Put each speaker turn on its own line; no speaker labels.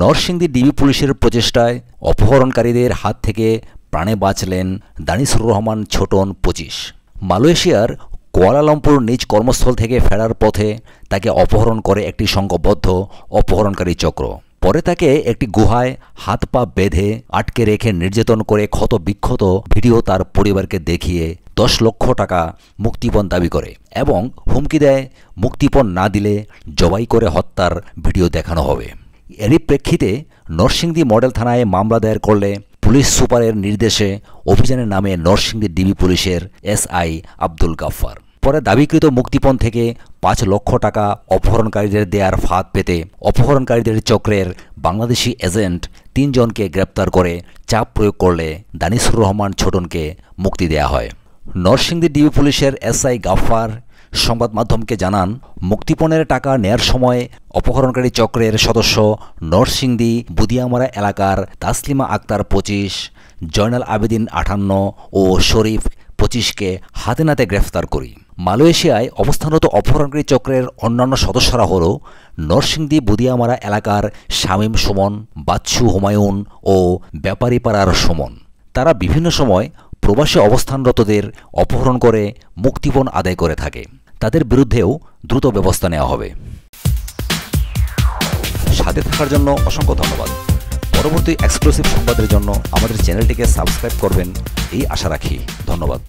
Narsingdi DB পুলিশের প্রচেষ্টায় অপহরণকারীদের হাত থেকে প্রাণে বাঁচলেন দানিসুর রহমান ছোটন পঁচিশ। মালয়েশিয়ার কোয়ালালামপুর নিজ কর্মস্থল থেকে ফেরার পথে তাকে অপহরণ করে একটি সংঘবদ্ধ অপহরণকারী চক্র। পরে তাকে একটি গুহায় হাত পা বেঁধে আটকে রেখে নির্যাতন করে ক্ষত বিক্ষত ভিডিও তার পরিবারকে দেখিয়ে দশ লক্ষ টাকা মুক্তিপণ দাবি করে এবং হুমকি দেয়, মুক্তিপণ না দিলে জবাই করে হত্যার ভিডিও দেখানো হবে। এরই প্রেক্ষিতে নরসিংদী মডেল থানায় মামলা দায়ের করলে পুলিশ সুপারের নির্দেশে অভিযানের নামে নরসিংদী ডিবি পুলিশের এসআই আব্দুল গাফফার। পরে দাবিকৃত মুক্তিপণ থেকে পাঁচ লক্ষ টাকা অপহরণকারীদের দেয়ার ফাঁদ পেতে অপহরণকারীদের চক্রের বাংলাদেশি এজেন্ট তিনজনকে গ্রেপ্তার করে চাপ প্রয়োগ করলে দানিসুর রহমান ছোটনকে মুক্তি দেয়া হয়। নরসিংদী ডিবি পুলিশের এসআই গাফফার সংবাদ মাধ্যমকে জানান, মুক্তিপণের টাকা নেয়ার সময় অপহরণকারী চক্রের সদস্য নরসিংদী বুদিয়ামারা এলাকার তাসলিমা আক্তার পঁচিশ, জয়নাল আবেদিন আটান্ন ও শরীফ পঁচিশকে হাতে নাতে গ্রেফতার করি। মালয়েশিয়ায় অবস্থানরত অপহরণকারী চক্রের অন্যান্য সদস্যরা হল নরসিংদী বুদিয়ামারা এলাকার শামীম সুমন, বাচ্চু হুমায়ুন ও ব্যাপারীপাড়ার সুমন। তারা বিভিন্ন সময় প্রবাসী অবস্থানরতদের অপহরণ করে মুক্তিপণ আদায় করে থাকে। তাদের বিরুদ্ধেও দ্রুত ব্যবস্থা নেওয়া হবে। সাথে থাকার জন্য অসংখ্য ধন্যবাদ। পরবর্তী এক্সক্লুসিভ সংবাদের জন্য আমাদের চ্যানেলটিকে সাবস্ক্রাইব করবেন, এই আশা রাখি। ধন্যবাদ।